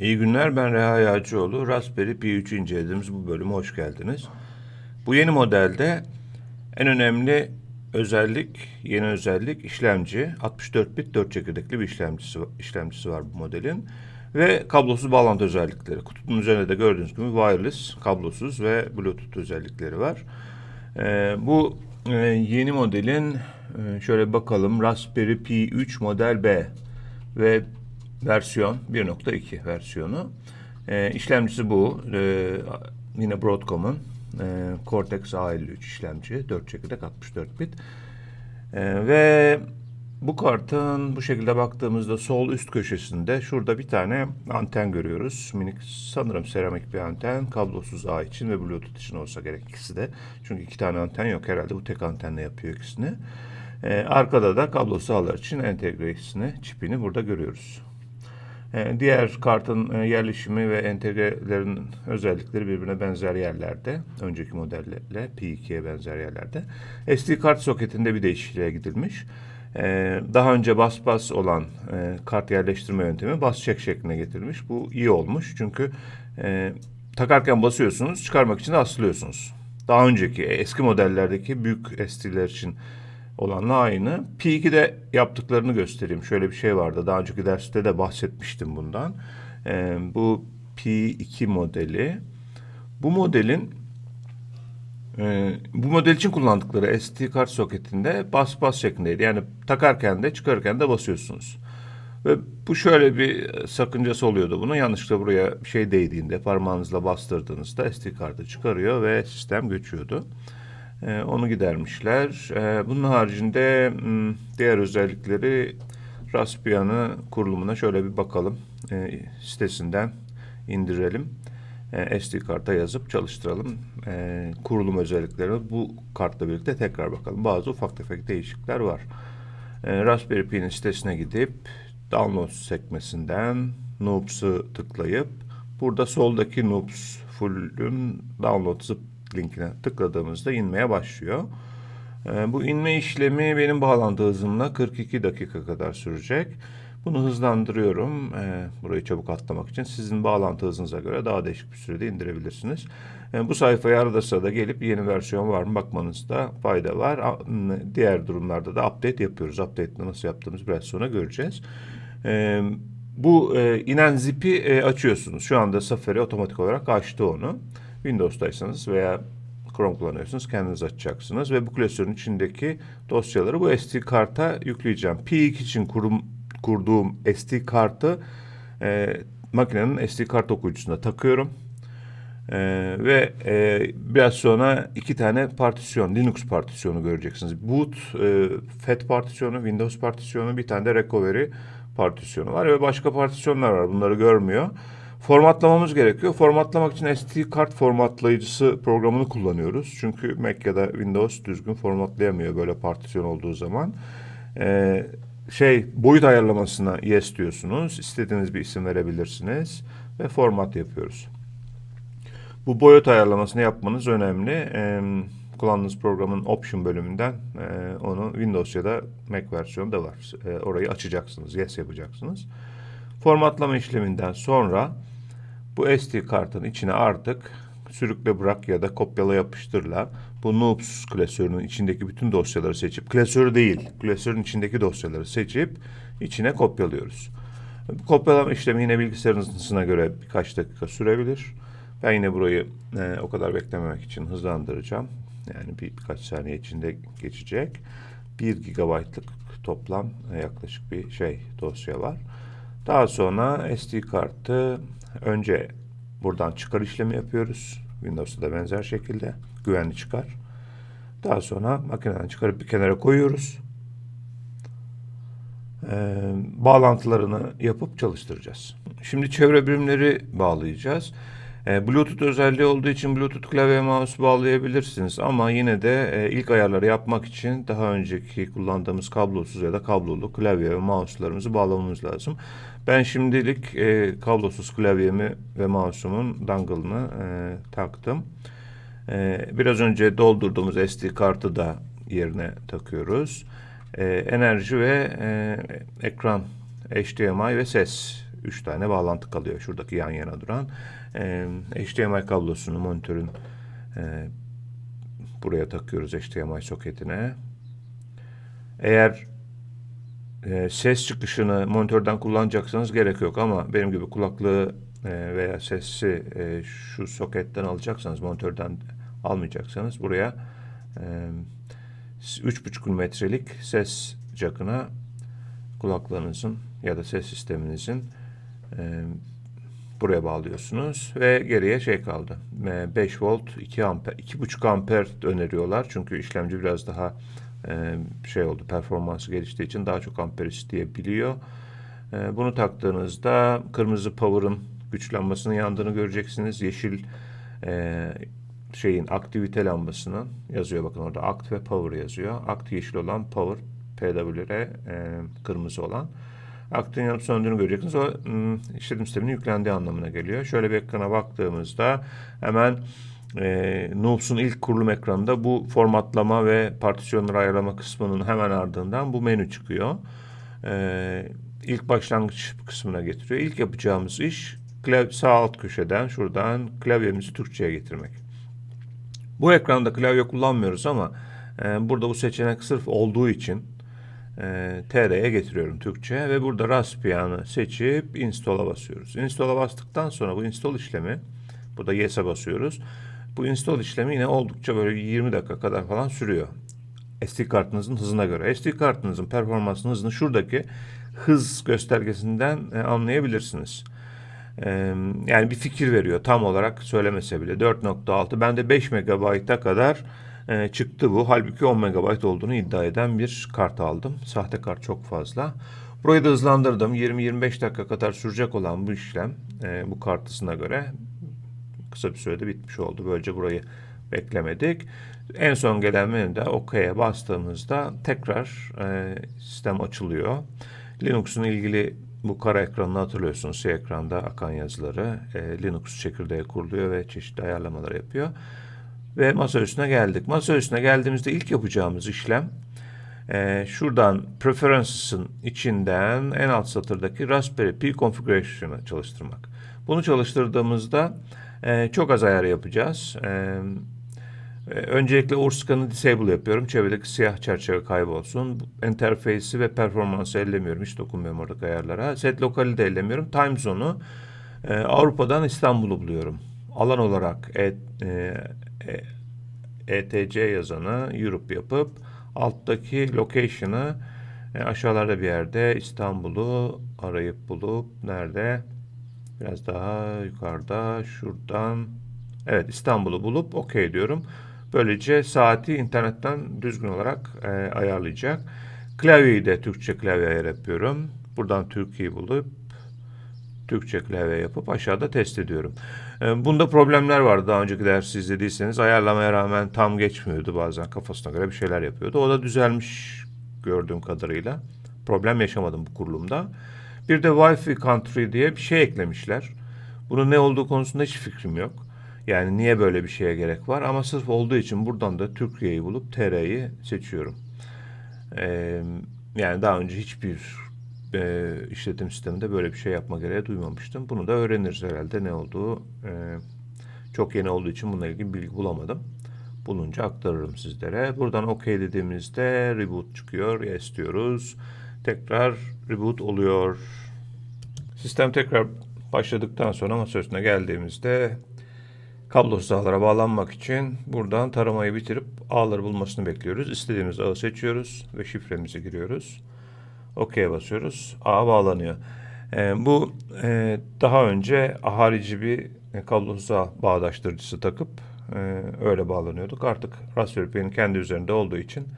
İyi günler ben Reha Yağcıoğlu. Raspberry Pi 3 incelediğimiz bu bölüme hoş geldiniz. Bu yeni modelde en önemli özellik, yeni özellik işlemci. 64 bit 4 çekirdekli bir işlemcisi, işlemcisi var bu modelin. Ve kablosuz bağlantı özellikleri. Kutunun üzerinde de gördüğünüz gibi wireless, kablosuz ve bluetooth özellikleri var. Ee, bu e, yeni modelin e, şöyle bakalım Raspberry Pi 3 model B ve versiyon 1.2 versiyonu. Ee, işlemcisi bu. Ee, yine Broadcom'un e, Cortex A53 işlemci. 4 çekirdek 64 bit. Ee, ve bu kartın bu şekilde baktığımızda sol üst köşesinde şurada bir tane anten görüyoruz. Minik sanırım seramik bir anten. Kablosuz A için ve Bluetooth için olsa gerek ikisi de. Çünkü iki tane anten yok herhalde. Bu tek antenle yapıyor ikisini. Ee, arkada da kablosuz A'lar için entegresini, çipini burada görüyoruz. Ee, diğer kartın e, yerleşimi ve entegrelerin özellikleri birbirine benzer yerlerde. Önceki modellerle P2'ye benzer yerlerde. SD kart soketinde bir değişikliğe gidilmiş. Ee, daha önce bas bas olan e, kart yerleştirme yöntemi bas çek şekline getirilmiş. Bu iyi olmuş çünkü e, takarken basıyorsunuz, çıkarmak için de aslıyorsunuz. Daha önceki eski modellerdeki büyük SD'ler için olanla aynı. P2'de yaptıklarını göstereyim. Şöyle bir şey vardı. Daha önceki derste de bahsetmiştim bundan. Ee, bu P2 modeli. Bu modelin e, bu model için kullandıkları SD kart soketinde bas bas şeklindeydi. Yani takarken de çıkarırken de basıyorsunuz. Ve bu şöyle bir sakıncası oluyordu bunun. Yanlışlıkla buraya bir şey değdiğinde parmağınızla bastırdığınızda SD kartı çıkarıyor ve sistem göçüyordu. Ee, onu gidermişler. Ee, bunun haricinde m, diğer özellikleri Raspbian'ı kurulumuna şöyle bir bakalım. Ee, sitesinden indirelim. SD karta yazıp çalıştıralım. Kurulum özelliklerine bu kartla birlikte tekrar bakalım. Bazı ufak tefek değişiklikler var. Raspberry Pi'nin sitesine gidip Download sekmesinden Noobs'ı tıklayıp burada soldaki Noobs full'ün download linkine tıkladığımızda inmeye başlıyor. Ee, bu inme işlemi benim bağlantı hızımla 42 dakika kadar sürecek. Bunu hızlandırıyorum. Ee, burayı çabuk atlamak için. Sizin bağlantı hızınıza göre daha değişik bir sürede indirebilirsiniz. Ee, bu sayfaya arada sırada gelip yeni versiyon var mı bakmanızda fayda var. Diğer durumlarda da update yapıyoruz. Update'de nasıl yaptığımızı biraz sonra göreceğiz. Bu e, inen zipi e, açıyorsunuz. Şu anda Safari otomatik olarak açtı onu. Windows'taysanız veya Chrome kullanıyorsunuz kendiniz açacaksınız ve bu klasörün içindeki dosyaları bu SD karta yükleyeceğim. P2 için kurum, kurduğum SD kartı e, makinenin SD kart okuyucusuna takıyorum. E, ve e, biraz sonra iki tane partisyon, Linux partisyonu göreceksiniz. Boot, e, FAT partisyonu, Windows partisyonu, bir tane de recovery partisyonu var ve başka partisyonlar var. Bunları görmüyor. Formatlamamız gerekiyor. Formatlamak için SD kart formatlayıcısı programını kullanıyoruz. Çünkü Mac ya da Windows düzgün formatlayamıyor böyle partisyon olduğu zaman. Ee, şey boyut ayarlamasına yes diyorsunuz. İstediğiniz bir isim verebilirsiniz ve format yapıyoruz. Bu boyut ayarlamasını yapmanız önemli. Ee, kullandığınız programın option bölümünden e, onu Windows ya da Mac versiyonu da var. E, orayı açacaksınız, yes yapacaksınız. Formatlama işleminden sonra bu SD kartın içine artık sürükle bırak ya da kopyala yapıştırla bu Noobs klasörünün içindeki bütün dosyaları seçip klasörü değil klasörün içindeki dosyaları seçip içine kopyalıyoruz. Kopyalama işlemi yine bilgisayarınızına göre birkaç dakika sürebilir. Ben yine burayı e, o kadar beklememek için hızlandıracağım. Yani bir, birkaç saniye içinde geçecek. 1 GB'lık toplam e, yaklaşık bir şey dosya var. Daha sonra SD kartı önce buradan çıkar işlemi yapıyoruz. Windows'ta da benzer şekilde güvenli çıkar. Daha sonra makineden çıkarıp bir kenara koyuyoruz. Ee, bağlantılarını yapıp çalıştıracağız. Şimdi çevre birimleri bağlayacağız. Ee, Bluetooth özelliği olduğu için Bluetooth klavye mouse bağlayabilirsiniz ama yine de e, ilk ayarları yapmak için daha önceki kullandığımız kablosuz ya da kablolu klavye ve mouse'larımızı bağlamamız lazım. Ben şimdilik e, kablosuz klavyemi ve mouse'umun dongle'ını e, taktım. E, biraz önce doldurduğumuz SD kartı da yerine takıyoruz. E, enerji ve e, ekran HDMI ve ses 3 tane bağlantı kalıyor şuradaki yan yana duran. E, HDMI kablosunu monitörün e, buraya takıyoruz HDMI soketine. Eğer e, ses çıkışını monitörden kullanacaksanız gerek yok ama benim gibi kulaklığı e, veya sesi e, şu soketten alacaksanız monitörden almayacaksanız buraya e, 3,5 metrelik ses jackına kulaklığınızın ya da ses sisteminizin e, buraya bağlıyorsunuz ve geriye şey kaldı. E, 5 volt 2 amper 2,5 amper öneriyorlar çünkü işlemci biraz daha şey oldu performansı geliştiği için daha çok amper isteyebiliyor. E, bunu taktığınızda kırmızı power'ın güçlenmesinin yandığını göreceksiniz. Yeşil e, şeyin aktivite lambasının yazıyor bakın orada act ve power yazıyor. Act yeşil olan power PWR e, kırmızı olan. Aktın yanıp söndüğünü göreceksiniz. O işletim sisteminin yüklendiği anlamına geliyor. Şöyle bir ekrana baktığımızda hemen e, Noobs'un ilk kurulum ekranında bu formatlama ve partisyonları ayarlama kısmının hemen ardından bu menü çıkıyor. E, ilk başlangıç kısmına getiriyor. İlk yapacağımız iş klav sağ alt köşeden şuradan klavyemizi Türkçe'ye getirmek. Bu ekranda klavye kullanmıyoruz ama e, burada bu seçenek sırf olduğu için e, TR'ye getiriyorum Türkçe ve burada Raspbian'ı seçip install'a basıyoruz. Install'a bastıktan sonra bu install işlemi burada yes'e basıyoruz. Bu install işlemi yine oldukça böyle 20 dakika kadar falan sürüyor. SD kartınızın hızına göre. SD kartınızın performansının hızını şuradaki hız göstergesinden e, anlayabilirsiniz. E, yani bir fikir veriyor tam olarak söylemese bile 4.6 bende 5 MB'a kadar e, çıktı bu. Halbuki 10 MB olduğunu iddia eden bir kart aldım. Sahte kart çok fazla. Burayı da hızlandırdım. 20-25 dakika kadar sürecek olan bu işlem bu kartısına göre kısa bir sürede bitmiş oldu. Böylece burayı beklemedik. En son gelen menüde OK'ye bastığımızda tekrar e, sistem açılıyor. Linux'un ilgili bu kara ekranını hatırlıyorsunuz. C ekranda akan yazıları. E, Linux çekirdeği kuruluyor ve çeşitli ayarlamalar yapıyor. Ve masa üstüne geldik. Masa üstüne geldiğimizde ilk yapacağımız işlem e, şuradan Preferences'ın içinden en alt satırdaki Raspberry Pi Configuration'ı çalıştırmak. Bunu çalıştırdığımızda e, çok az ayar yapacağız. E, e, öncelikle URSCAN'ı disable yapıyorum. Çevredeki siyah çerçeve kaybolsun. Interface'i ve performansı ellemiyorum. Hiç dokunmuyorum oradaki ayarlara. Set lokali de ellemiyorum. Time zone'u e, Avrupa'dan İstanbul'u buluyorum. Alan olarak e, e, ETC yazanı Europe yapıp alttaki location'ı e, aşağılarda bir yerde İstanbul'u arayıp bulup nerede biraz daha yukarıda şuradan evet İstanbul'u bulup OK diyorum. Böylece saati internetten düzgün olarak e, ayarlayacak. Klavyeyi de Türkçe klavye ayar yapıyorum. Buradan Türkiye'yi bulup Türkçe klavye yapıp aşağıda test ediyorum. E, bunda problemler vardı daha önceki dersi izlediyseniz. Ayarlamaya rağmen tam geçmiyordu bazen kafasına göre bir şeyler yapıyordu. O da düzelmiş gördüğüm kadarıyla. Problem yaşamadım bu kurulumda. Bir de Wi-Fi Country diye bir şey eklemişler. Bunun ne olduğu konusunda hiç fikrim yok. Yani niye böyle bir şeye gerek var ama sırf olduğu için buradan da Türkiye'yi bulup TR'yi seçiyorum. Ee, yani daha önce hiçbir e, işletim sisteminde böyle bir şey yapma gereği duymamıştım. Bunu da öğreniriz herhalde ne olduğu. E, çok yeni olduğu için bununla ilgili bilgi bulamadım. Bulunca aktarırım sizlere. Buradan OK dediğimizde reboot çıkıyor. Yes diyoruz. Tekrar reboot oluyor. Sistem tekrar başladıktan sonra masa geldiğimizde kablosuz ağlara bağlanmak için buradan taramayı bitirip ağları bulmasını bekliyoruz. İstediğimiz ağı seçiyoruz ve şifremizi giriyoruz. OK'ye basıyoruz. Ağa bağlanıyor. E, bu e, daha önce harici bir e, kablosuz ağ bağdaştırıcısı takıp e, öyle bağlanıyorduk. Artık Raspberry Pi'nin kendi üzerinde olduğu için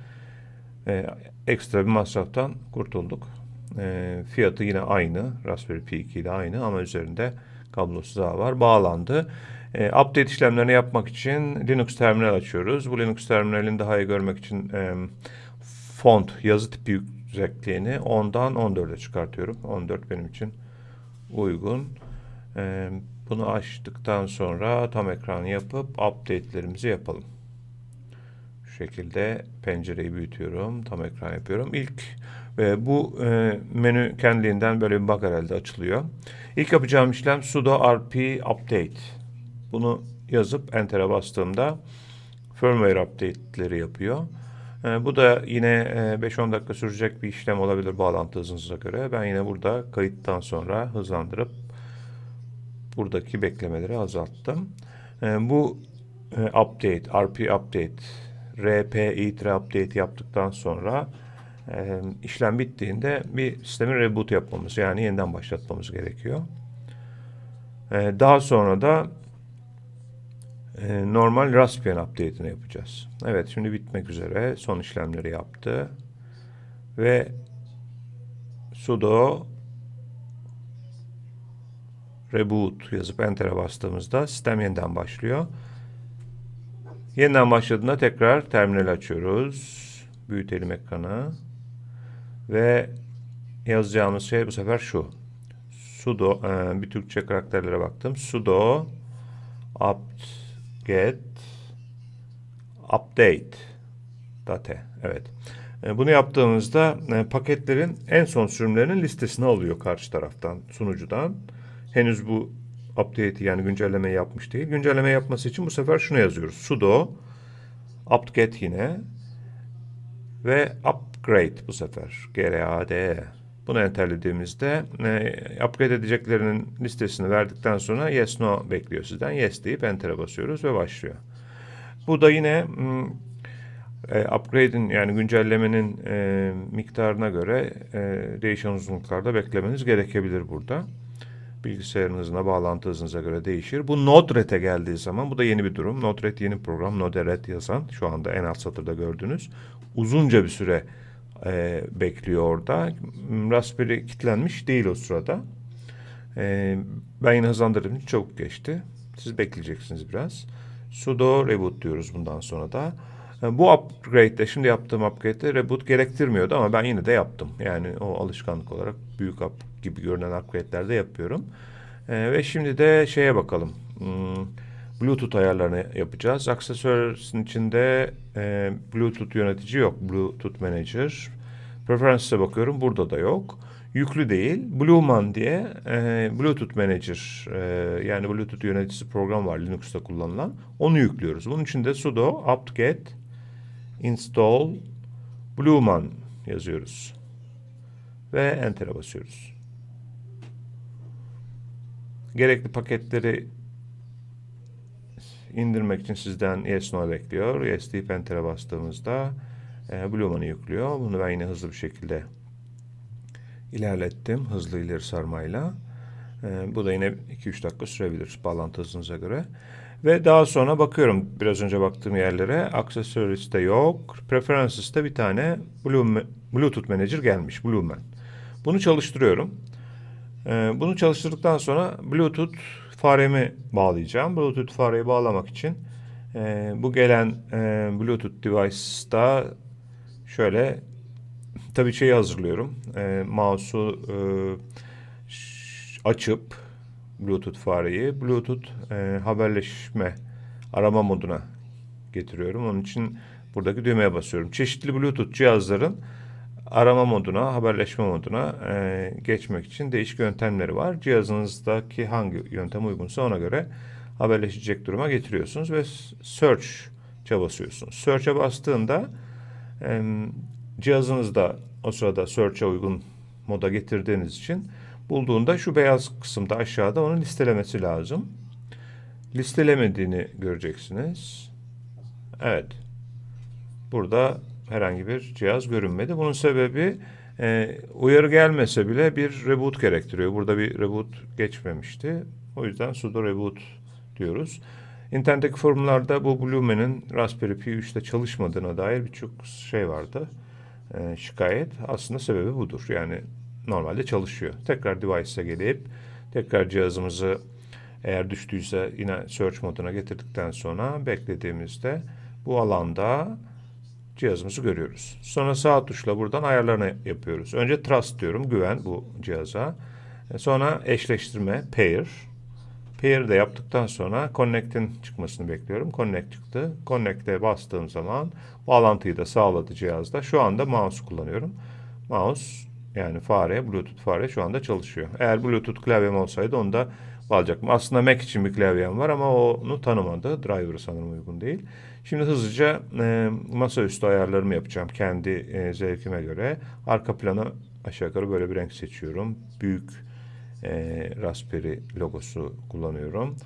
e, ekstra bir masraftan kurtulduk. E, fiyatı yine aynı. Raspberry Pi 2 ile aynı ama üzerinde kablosuz ağ var. Bağlandı. E, update işlemlerini yapmak için Linux terminal açıyoruz. Bu Linux terminalini daha iyi görmek için e, font, yazı tipi yüksekliğini 10'dan 14'e çıkartıyorum. 14 benim için uygun. E, bunu açtıktan sonra tam ekran yapıp update'lerimizi yapalım. Şu şekilde pencereyi büyütüyorum. Tam ekran yapıyorum. İlk Ve bu e, menü kendiliğinden böyle bir bug herhalde açılıyor. İlk yapacağım işlem sudo rp update. Bunu yazıp enter'a bastığımda firmware update'leri yapıyor. E, bu da yine e, 5-10 dakika sürecek bir işlem olabilir bağlantı hızınıza göre. Ben yine burada kayıttan sonra hızlandırıp buradaki beklemeleri azalttım. E, bu e, update, RP update, RP itre update yaptıktan sonra e, işlem bittiğinde bir sistemi reboot yapmamız yani yeniden başlatmamız gerekiyor. E, daha sonra da e, normal Raspbian update'ini yapacağız. Evet şimdi bitmek üzere son işlemleri yaptı ve sudo reboot yazıp enter'e bastığımızda sistem yeniden başlıyor. Yeniden başladığında tekrar terminal açıyoruz. Büyütelim ekranı. Ve yazacağımız şey bu sefer şu. sudo e, bir Türkçe karakterlere baktım. sudo apt get update date. Evet. E, Bunu yaptığımızda e, paketlerin en son sürümlerinin listesini alıyor karşı taraftan, sunucudan. Henüz bu update'i yani güncellemeyi yapmış değil. Güncelleme yapması için bu sefer şunu yazıyoruz. sudo apt-get yine ve upgrade bu sefer. G-R-A-D-E. Bunu enterlediğimizde e, upgrade edeceklerinin listesini verdikten sonra yes no bekliyor sizden. Yes deyip enter'e basıyoruz ve başlıyor. Bu da yine mm, e, upgrade'in yani güncellemenin e, miktarına göre e, değişen uzunluklarda beklemeniz gerekebilir burada. Bilgisayarınızla bağlantı göre değişir. Bu Node-RED'e geldiği zaman bu da yeni bir durum. Node-RED yeni program. Node-RED yazan şu anda en alt satırda gördüğünüz. Uzunca bir süre e, bekliyor orada. Raspberry kilitlenmiş değil o sırada. E, ben yine hızlandırdığım için çabuk geçti. Siz bekleyeceksiniz biraz. sudo reboot diyoruz bundan sonra da. E, Bu upgrade'de şimdi yaptığım upgrade'de reboot gerektirmiyordu ama ben yine de yaptım. Yani o alışkanlık olarak büyük up gibi görünen upgrade'lerde yapıyorum. E, ve şimdi de şeye bakalım. Hmm, Bluetooth ayarlarını yapacağız. Aksesuarın içinde e, Bluetooth yönetici yok. Bluetooth Manager. Preferences'e bakıyorum. Burada da yok. Yüklü değil. Blueman diye e, Bluetooth Manager e, yani Bluetooth yöneticisi program var Linux'ta kullanılan. Onu yüklüyoruz. Bunun için de sudo apt-get install Blueman yazıyoruz. Ve enter'e basıyoruz. Gerekli paketleri indirmek için sizden yes bekliyor. Yes deyip enter'e bastığımızda e, Blueman'ı yüklüyor. Bunu ben yine hızlı bir şekilde ilerlettim. Hızlı ileri sarmayla. E, bu da yine 2-3 dakika sürebilir bağlantı hızınıza göre. Ve daha sonra bakıyorum biraz önce baktığım yerlere. Accessories'te yok. Preferences'te bir tane Blue, Bluetooth Manager gelmiş. Blueman. Bunu çalıştırıyorum. E, bunu çalıştırdıktan sonra Bluetooth faremi bağlayacağım. Bluetooth fareyi bağlamak için e, bu gelen e, Bluetooth device'da şöyle tabii şeyi hazırlıyorum. E, mouse'u e, açıp Bluetooth fareyi Bluetooth e, haberleşme arama moduna getiriyorum. Onun için buradaki düğmeye basıyorum. Çeşitli Bluetooth cihazların arama moduna, haberleşme moduna e, geçmek için değişik yöntemleri var. Cihazınızdaki hangi yöntem uygunsa ona göre haberleşecek duruma getiriyorsunuz ve search'e basıyorsunuz. Search'e bastığında e, cihazınızda o sırada search'e uygun moda getirdiğiniz için bulduğunda şu beyaz kısımda aşağıda onun listelemesi lazım. Listelemediğini göreceksiniz. Evet. Burada herhangi bir cihaz görünmedi. Bunun sebebi e, uyarı gelmese bile bir reboot gerektiriyor. Burada bir reboot geçmemişti. O yüzden sudo reboot diyoruz. İnternetteki forumlarda bu Blueman'ın Raspberry Pi 3'te çalışmadığına dair birçok şey vardı. E, şikayet. Aslında sebebi budur. Yani normalde çalışıyor. Tekrar device'e gelip tekrar cihazımızı eğer düştüyse yine search moduna getirdikten sonra beklediğimizde bu alanda cihazımızı görüyoruz. Sonra sağ tuşla buradan ayarlarını yapıyoruz. Önce trust diyorum, güven bu cihaza. E, Sonra eşleştirme, pair. Pair de yaptıktan sonra connect'in çıkmasını bekliyorum. Connect çıktı. Connect'e bastığım zaman bağlantıyı da sağladı cihazda. Şu anda mouse kullanıyorum. mouse yani fare, Bluetooth fare şu anda çalışıyor. Eğer Bluetooth klavyem olsaydı onu da bağlayacaktım. Aslında Mac için bir klavyem var ama onu tanımadı. Driver'ı sanırım uygun değil. Şimdi hızlıca e, masaüstü ayarlarımı yapacağım kendi e, zevkime göre. Arka plana aşağı yukarı böyle bir renk seçiyorum. Büyük e, Raspberry logosu kullanıyorum.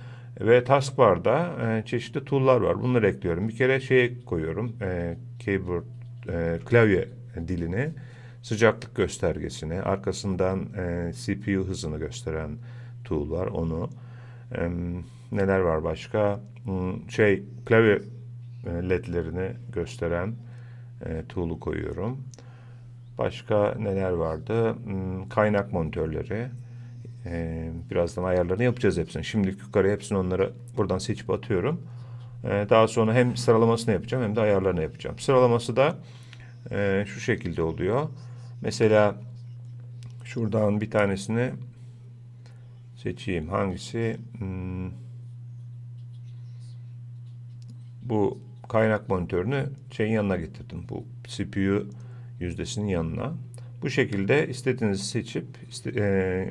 Ve taskbar'da e, çeşitli tool'lar var. Bunları ekliyorum. Bir kere şey koyuyorum. E, keyboard, e, klavye dilini, sıcaklık göstergesini, arkasından e, CPU hızını gösteren tool var. Onu. E, neler var başka? Şey, klavye e, ledlerini gösteren e, tool'u koyuyorum. Başka neler vardı? Hmm, Kaynak monitörleri. Ee, birazdan ayarlarını yapacağız hepsini. Şimdilik yukarı hepsini onları buradan seçip atıyorum. Ee, daha sonra hem sıralamasını yapacağım hem de ayarlarını yapacağım. Sıralaması da e, şu şekilde oluyor. Mesela şuradan bir tanesini seçeyim. Hangisi? Hmm, bu kaynak monitörünü şeyin yanına getirdim. Bu CPU yüzdesinin yanına. Bu şekilde istediğinizi seçip iste, e,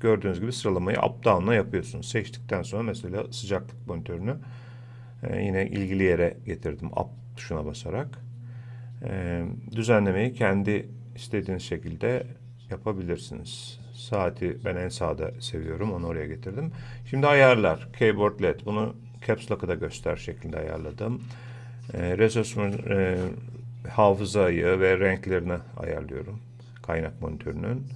gördüğünüz gibi sıralamayı up down'la yapıyorsunuz. Seçtikten sonra mesela sıcaklık monitörünü e, yine ilgili yere getirdim up tuşuna basarak. E, düzenlemeyi kendi istediğiniz şekilde yapabilirsiniz. Saati ben en sağda seviyorum. Onu oraya getirdim. Şimdi ayarlar. Keyboard LED. Bunu Caps Lock'ı da göster şeklinde ayarladım. E, Resource e, hafızayı ve renklerini ayarlıyorum. Kaynak monitörünün.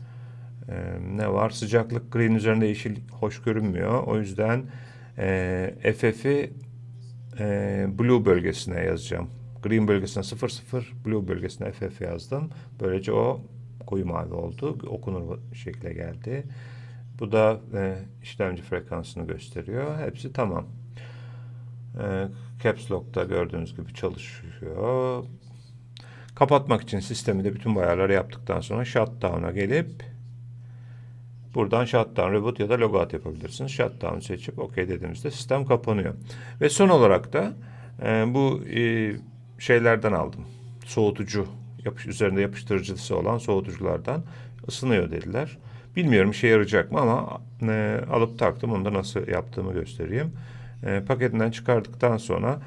Ee, ne var? Sıcaklık green üzerinde yeşil hoş görünmüyor. O yüzden e, FF'i e, blue bölgesine yazacağım. Green bölgesine 00, blue bölgesine FF yazdım. Böylece o koyu mavi oldu. Okunur şekle geldi. Bu da e, işlemci frekansını gösteriyor. Hepsi tamam. E, Caps Lock'ta gördüğünüz gibi çalışıyor. Kapatmak için sistemi de bütün bu ayarları yaptıktan sonra shutdown'a gelip buradan shutdown, reboot ya da logout yapabilirsiniz. Shutdown seçip OK dediğimizde sistem kapanıyor. Ve son olarak da e, bu e, şeylerden aldım. Soğutucu, yapış, üzerinde yapıştırıcısı olan soğutuculardan ısınıyor dediler. Bilmiyorum işe yarayacak mı ama e, alıp taktım. Onu da nasıl yaptığımı göstereyim. E, paketinden çıkardıktan sonra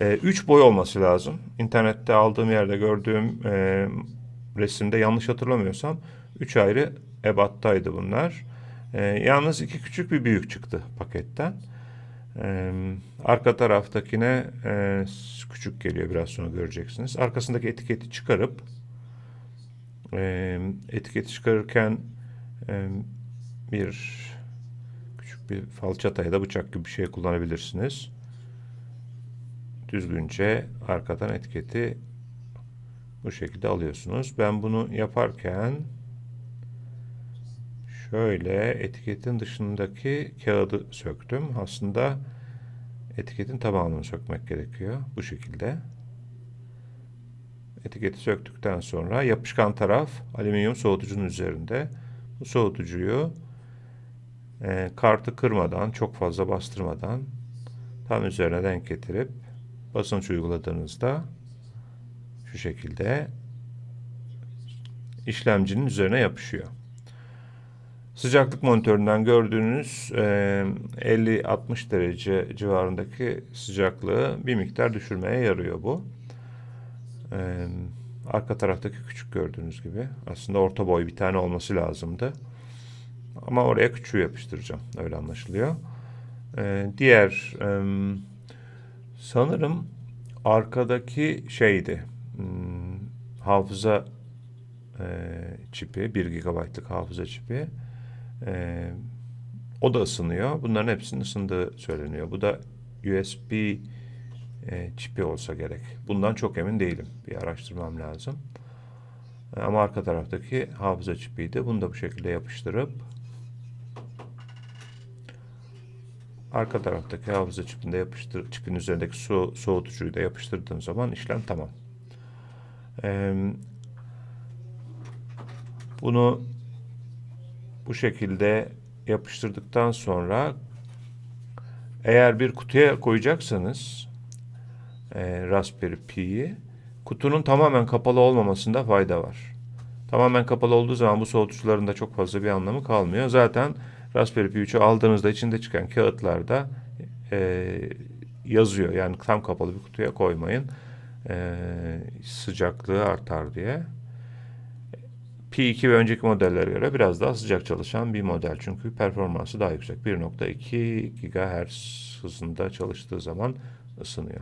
e, üç boy olması lazım. İnternette aldığım yerde gördüğüm e, resimde yanlış hatırlamıyorsam üç ayrı ebattaydı bunlar. E, yalnız iki küçük bir büyük çıktı paketten. E, arka taraftakine e, küçük geliyor biraz sonra göreceksiniz. Arkasındaki etiketi çıkarıp e, etiketi çıkarırken e, bir küçük bir falçata ya da bıçak gibi bir şey kullanabilirsiniz düzgünce arkadan etiketi bu şekilde alıyorsunuz. Ben bunu yaparken şöyle etiketin dışındaki kağıdı söktüm. Aslında etiketin tamamını sökmek gerekiyor. Bu şekilde. Etiketi söktükten sonra yapışkan taraf alüminyum soğutucunun üzerinde. Bu soğutucuyu e, kartı kırmadan, çok fazla bastırmadan tam üzerine denk getirip basınç uyguladığınızda şu şekilde işlemcinin üzerine yapışıyor. Sıcaklık monitöründen gördüğünüz e, 50-60 derece civarındaki sıcaklığı bir miktar düşürmeye yarıyor bu. Arka taraftaki küçük gördüğünüz gibi aslında orta boy bir tane olması lazımdı. Ama oraya küçüğü yapıştıracağım. Öyle anlaşılıyor. Diğer Sanırım arkadaki şeydi. Hmm, hafıza çipi, 1 GB'lık hafıza çipi. E, o da ısınıyor. Bunların hepsinin ısındığı söyleniyor. Bu da USB e, çipi olsa gerek. Bundan çok emin değilim. Bir araştırmam lazım. E, ama arka taraftaki hafıza çipiydi. Bunu da bu şekilde yapıştırıp Arka taraftaki hafıza çipinde yapıştır, çipin üzerindeki su, soğutucuyu da yapıştırdığım zaman işlem tamam. Ee, bunu bu şekilde yapıştırdıktan sonra eğer bir kutuya koyacaksanız e, Raspberry Pi'yi kutunun tamamen kapalı olmamasında fayda var. Tamamen kapalı olduğu zaman bu soğutucuların da çok fazla bir anlamı kalmıyor. Zaten Raspberry Pi 3'ü aldığınızda içinde çıkan kağıtlarda e, yazıyor. Yani tam kapalı bir kutuya koymayın. E, sıcaklığı artar diye. P2 ve önceki modellere göre biraz daha sıcak çalışan bir model. Çünkü performansı daha yüksek. 1.2 GHz hızında çalıştığı zaman ısınıyor.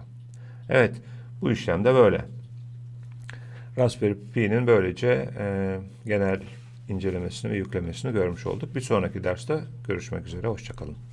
Evet, bu işlem de böyle. Raspberry Pi'nin böylece e, genel incelemesini ve yüklemesini görmüş olduk. Bir sonraki derste görüşmek üzere. Hoşçakalın.